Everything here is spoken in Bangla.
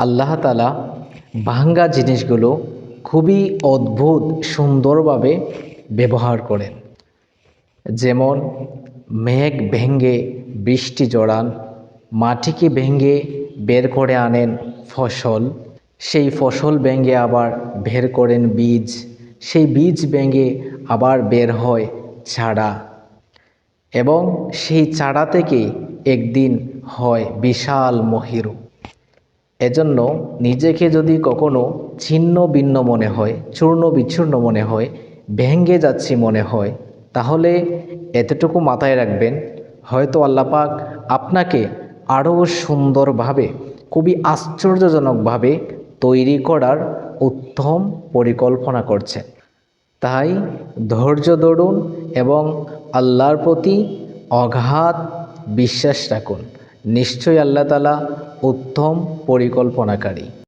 আল্লাহ তালা ভাঙ্গা জিনিসগুলো খুবই অদ্ভুত, সুন্দরভাবে ব্যবহার করেন। যেমন মেঘ ভেঙ্গে বৃষ্টি জড়ান, মাটিকে ভেঙ্গে বের করে আনেন ফসল, সেই ফসল ভেঙ্গে আবার বের করেন বীজ, সেই বীজ ভেঙ্গে আবার বের হয় চারা। এবং সেই চারা থেকে একদিন হয় বিশাল মহিরু। এজন্য নিজেকে যদি কখনো ছিন্ন ভিন্ন মনে হয়, চূর্ণ বিচ্ছূর্ণ মনে হয়, ভেঙ্গে যাচ্ছি মনে হয়, তাহলে এতটুকু মাথায় রাখবেন, হয়তো আল্লাপাক আপনাকে আরও সুন্দরভাবে, খুবই আশ্চর্যজনকভাবে তৈরি করার উত্তম পরিকল্পনা করছেন। তাই ধৈর্য ধরুন এবং আল্লাহর প্রতি অগাধ বিশ্বাস রাখুন। নিশ্চয়ই আল্লাহতালা উত্তম পরিকল্পনাকারী।